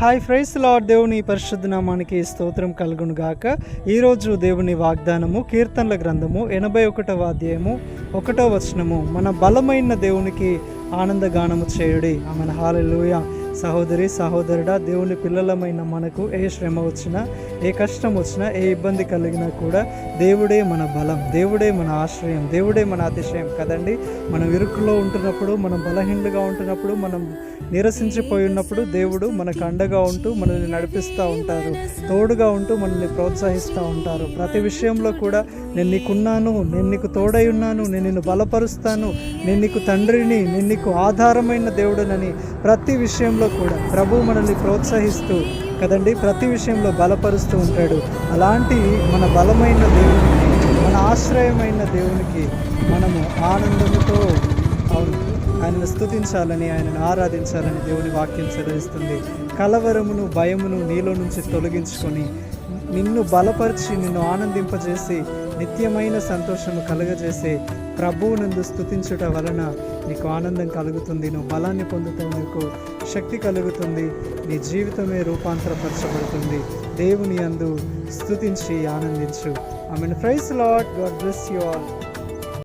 Hi fries lord దేవుని పరిశుద్ధ నామానికి స్తోత్రం కలుగును గాక ఈరోజు దేవుని వాగ్దానము కీర్తనల గ్రంథము ఎనభై ఒకటవ అధ్యాయము ఒకటో వచనము. మన బలమైన దేవునికి ఆనందగానము చేయుడి. ఆమె హాలెలూయ. సహోదరి సహోదరుడా దేవుని పిల్లలమైన మనకు ఏ శ్రమ వచ్చినా ఏ కష్టం వచ్చినా ఏ ఇబ్బంది కలిగినా కూడా దేవుడే మన బలం దేవుడే మన ఆశ్రయం దేవుడే మన అతిశయం కదండి? మనం ఇరుకులో ఉంటున్నప్పుడు మనం బలహీనులుగా ఉంటున్నప్పుడు మనం నిరసించిపోయినప్పుడు దేవుడు మనకు అండగా ఉంటూ మనల్ని నడిపిస్తూ ఉంటారు తోడుగా ఉంటూ మనల్ని ప్రోత్సహిస్తూ ఉంటారు. ప్రతి విషయంలో కూడా నేను నీకున్నాను నేను నీకు తోడై ఉన్నాను నేను నిన్ను బలపరుస్తాను నేను నీకు తండ్రిని నేను నీకు ఆధారమైన దేవుడనని ప్రతి విషయంలో కూడా ప్రభు మనల్ని ప్రోత్సహిస్తూ కదండి ప్రతి విషయంలో బలపరుస్తూ ఉంటాడు. అలాంటి మన బలమైన దేవునికి మన ఆశ్రయమైన దేవునికి మనము ఆనందముతో ఆయనను స్థుతించాలని ఆయనను ఆరాధించాలని దేవుని వాక్యం సెలవిస్తుంది. కలవరమును భయమును నీలో నుంచి తొలగించుకొని నిన్ను బలపరిచి నిన్ను ఆనందింపజేసి నిత్యమైన సంతోషము కలుగజేసే ప్రభువు నందు స్తుతించుట వలన నీకు ఆనందం కలుగుతుంది. నువ్వు బలాన్ని పొందుతావు నీకు శక్తి కలుగుతుంది. నీ జీవితమే రూపాంతరపరచబడుతుంది. దేవుని అందు స్థుతించి ఆనందించు. I mean praise Lord God bless you all